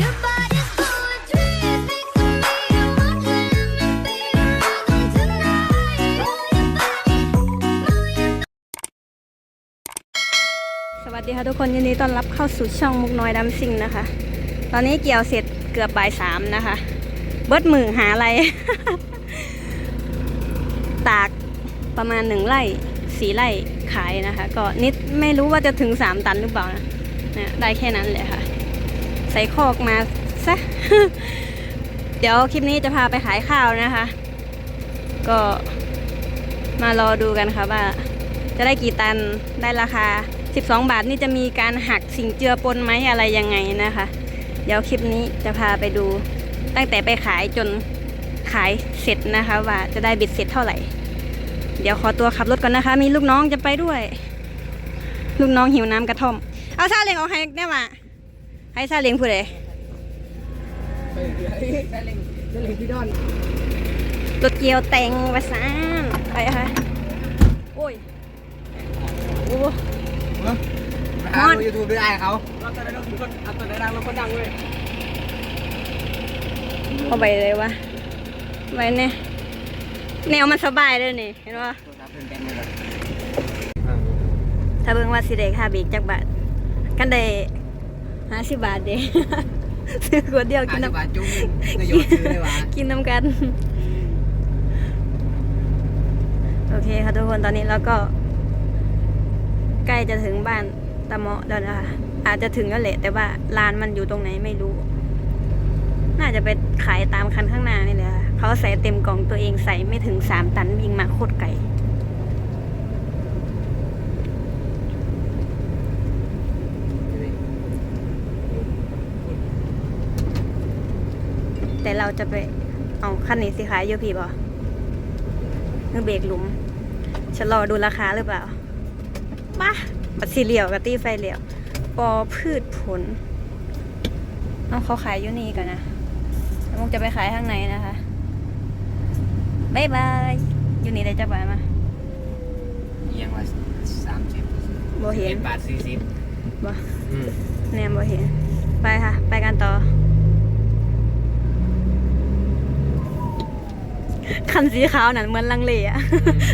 สวัสดีค่ะทุกคนยินดีต้อนรับเข้าสู่ช่องมุกน้อยดำซิงนะคะ ตอนนี้เกี่ยวเสร็จเกือบบ่ายสามนะคะ เบิดมือหาอะไร ตากประมาณหนึ่งไร่สีไร่ขายนะคะ ก็นิดไม่รู้ว่าจะถึงสามตันหรือเปล่านะได้แค่นั้นเลยค่ะ ใส่คอกมาซะ เดี๋ยวคลิปนี้จะพาไปขายข้าวนะคะ ก็มารอดูกันค่ะว่า จะได้กี่ตันได้ราคา 12 บาทนี่จะมีการหักสิ่งเจือปนไหมอะไรยังไงนะคะ เดี๋ยวคลิปนี้จะพาไปดูตั้งแต่ไปขายจนขายเสร็จนะคะว่าจะได้บิดเสร็จเท่าไหร่ เดี๋ยวขอตัวขับรถก่อนนะคะ มีลูกน้องจะไปด้วย ลูกน้องหิวน้ำกระท่อม เอาซาเลงออกให้ได้มา ให้ซาเล้งผู้ใดไปเลยได้เล็งได้เล็งพี่ดอนรถเกียวแตงวาซานไปอะค่ะโอ้ยโอ้ไปหาดูยูทูบด้วยไอ้เขาเราตอนนั้นเราคนเอาตอนนั้นเราคนดังเลยเอาไปเลยวะไปเนี่ยแนวมันสบายเลยนี่เห็นปะโทรศัพท์เป็นแบงค์เลยถ้าเบิ่งว่าสิเด็ค่าเบรกจักบาทกันได้ ห้าสิบบาทเด้ซื้อขวดเดียวกิกินนน้ำน้ำปลาจุ้งนายกซื้อเลยวะกินน้ำกัน โอเคค่ะทุกคนตอนนี้เราก็ ใกล้จะถึงบ้านตะเมาะแล้วนะคะอาจจะถึงแล้วแหละ แต่ว่าร้านมันอยู่ตรงไหนไม่รู้ น่าจะไปขายตามคันข้างหน้านี่แหละค่ะเขาใส่เต็มกล่องตัวเองใส่ไม่ถึงสามตันวิ่งมาโคตรไกล แต่เรา จะไปเอาคันนี้สิขายอยูพี่บอเมื่อเบรกหลุมฉันรอดูราคาหรือเปล่ามาบัตรสีเหลียวกับตี้ไฟเหลียว ปอพืชผล เอาเขาขายอยู่นี่ก่อนนะแล้วมุกจะไปขายข้างในนะคะบายบายอยู่นี่ได้จักบาทมาเอียงละสามสิบบ่เห็นบาทสี่สิบบ่อืมแนมบ่เห็น ไปค่ะ ไปกันต่อ คันสีขาวนั่นเหมือนลังเลอะ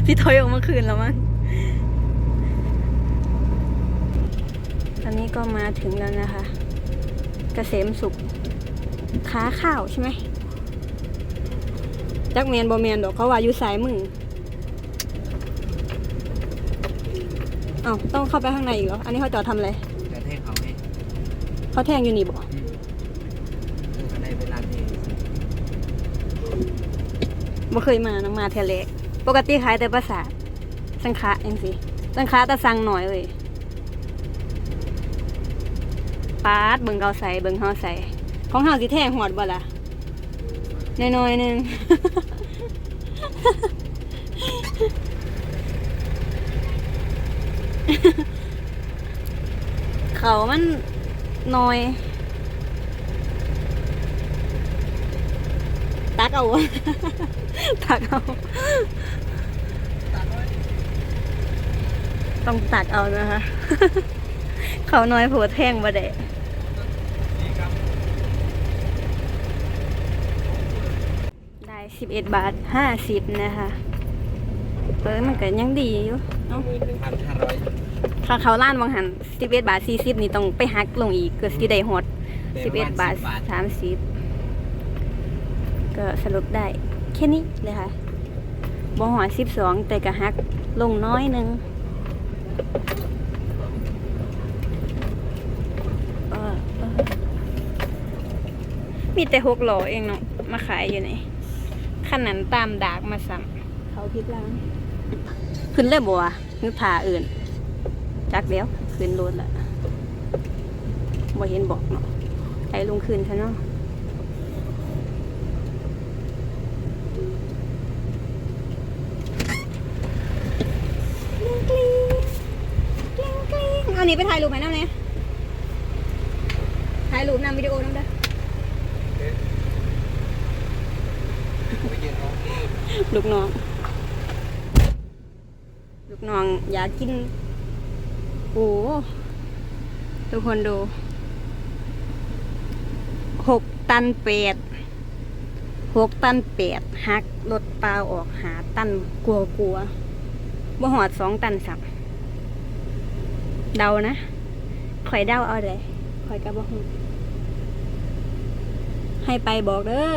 ที่ถอยออกมาคืนแล้วมั้งตอนนี้ก็มาถึงแล้วนะคะเกษมสุขค้าข้าวใช่ไหมจักเมียนบ่เมียนดอกเขาว่าอยู่สายมือเอ้าต้องเข้าไปข้างในอีกเหรอ อันนี้เขาจอดทำอะไรแต่เท่เขาให้เขาแทงอยู่นี่บ่อืมก็ได้เวลาที่ บ่เคยมานะมาเทเลกปกติขายแต่ภาษาสังขะเองสิสังขะแต่สั่งหน่อยเว้ยปาดเบิ่งเขาใส่เบิ่งเฮาใส่ ของเฮาสิแท่งหอดบ่ล่ะน้อยๆหนึงเขามันน้อย ตักเอาตักเอาต้องตักเอานะคะ เขาน้อยผัวแท่งบ่ได้ได้สิบเอ็ดบาทห้าสิบนะคะเออมันก็ยังดีอยู่เนาะหมื่นหนึ่งพันห้าร้อยถ้าเขาล้านบางหันสิบเอ็ดบาทสี่สิบนี่ต้องไปหักลงอีกเกิดสิได้หดสิบเอ็ดบาทสามสิบ ก็สรุปได้แค่นี้เลยค่ะบ่หอสิบสองแต่ก็หักลงน้อยหนึงเออเออมีแต่หกหล่อเองเนาะมาขายอยู่ไหนขนาดตามดากมาสั่งเขาพิดล้างขึ้นเลยบัวนึกผ่าอื่น จักเดียวขึ้นรถละบ่เห็นบอกเนาะไอ้ลงคืนซะเนาะกลิ้งกลิ้ง กลิ้งเอานี้ไปถ่ายรูปไหมน้ำเนี่ยถ่ายรูปนำวิดีโอน้ำเด้อไปยืนร้องเพลงลูกน้อง ลูกน้องอยากกิน โอ้ทุกคนดู หกตันเปดหกตันเปดหักรถเปล่าออกหาตันกลัวกลัวๆบ่หอดสองตันสับ เดานะข่อยเดาเอาเลยข่อยกับบ่ฮู้ให้ไปบอกเด้อ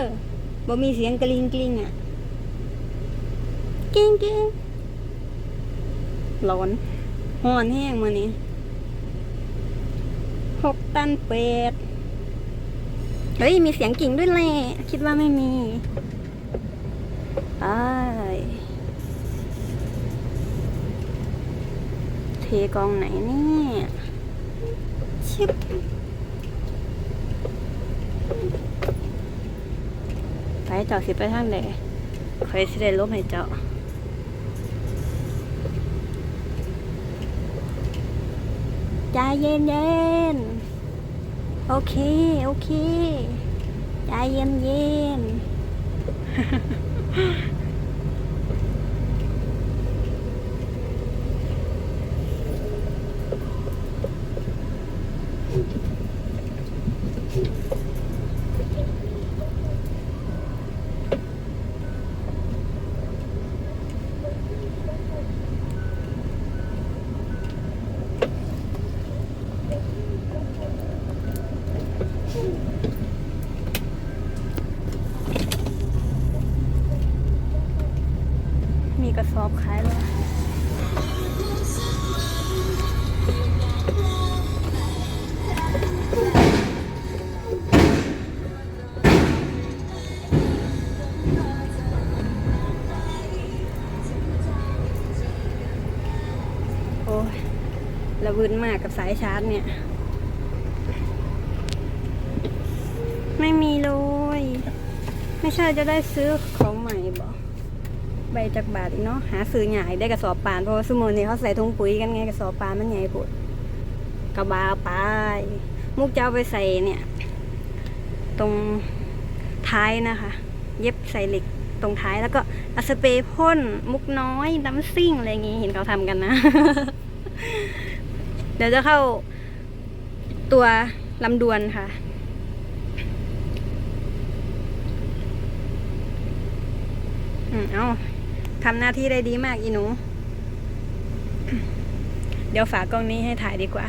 บ่มีเสียงกระลิงกลิงอะกิ้งกิ้งร้อนฮ้อนแห้งมื้อนี้หกตันเป็ดเฮ้ย มีเสียงกิ่งด้วยแหละ คิดว่าไม่มีไอ้ายเท กองไหนเนี่ยชิบไปเจาะสิไปทางไหนใคอยสิได้ลบให้เจาะใจเย็นเย็นๆโอเค โอเค ใจเย็นเย็น กระสอบขายเลยโอ้ยระวืนมากกับสายชาร์จเนี่ย ไม่มีเลย ไม่ใช่จะได้ซื้อของ ใบจากบาทอีกเนาะหาซื้อใหญ่ได้กระสอบปานเพราะว่าสมุนนี่เขาใส่ถุงปุ๋ยกันไงกระสอบปานมันใหญ่ปุดกระบาไปมุกจะเอาไปใส่เนี่ย ตรงท้ายนะคะ เย็บใส่เหล็กตรงท้ายแล้วก็อาสเปรย์พ่นมุกน้อยน้ำซิ่งอะไรอย่างงี้เห็นเขาทำกันนะ เดี๋ยวจะเข้าตัวลำดวนค่ะอืมเอา ทำหน้าที่ได้ดีมากอีหนู เดี๋ยวฝากกล้องนี้ให้ถ่ายดีกว่า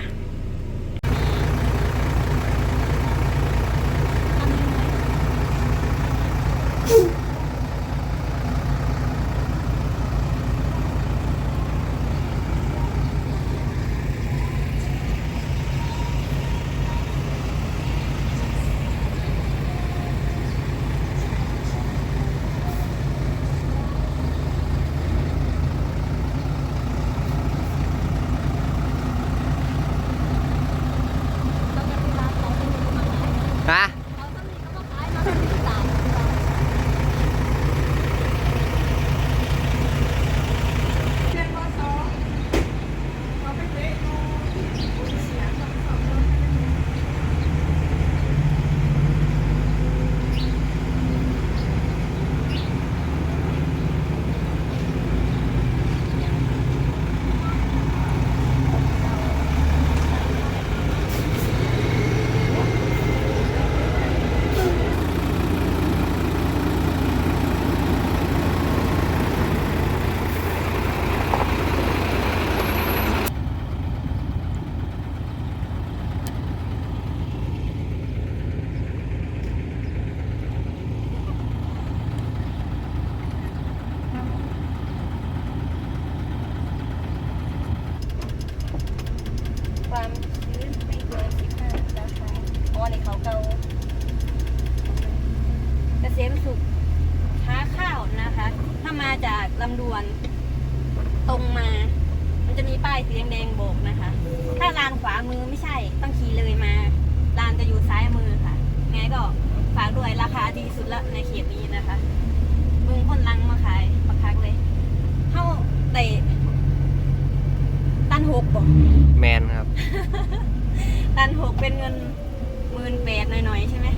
าจากลำดวนตรงมา มันจะมีป้ายสีแดงๆโบกนะคะ ถ้าลานขวามือไม่ใช่ ต้องขี่เลยมา ลานจะอยู่ซ้ายมือค่ะ ไงก็ฝากด้วยราคาดีสุดละในเขตนี้นะคะมึงคนลังมาขายปักคักเลยเข้าเตะตันหกบ่แมนครับ ตันหกเป็นเงินหมื่นแปดหน่อยๆใช่ไหม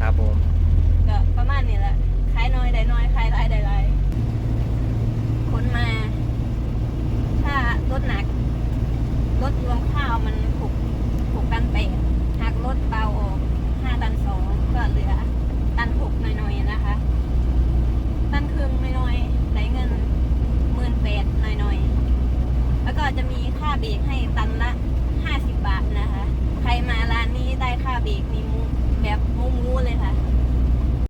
ครับผม ก็ประมาณนี้แหละ ขายน้อยได้น้อยขายหลายได้หลายคนมา ถ้ารถหนักรถรวมข้าวมันผูกผูกกันไป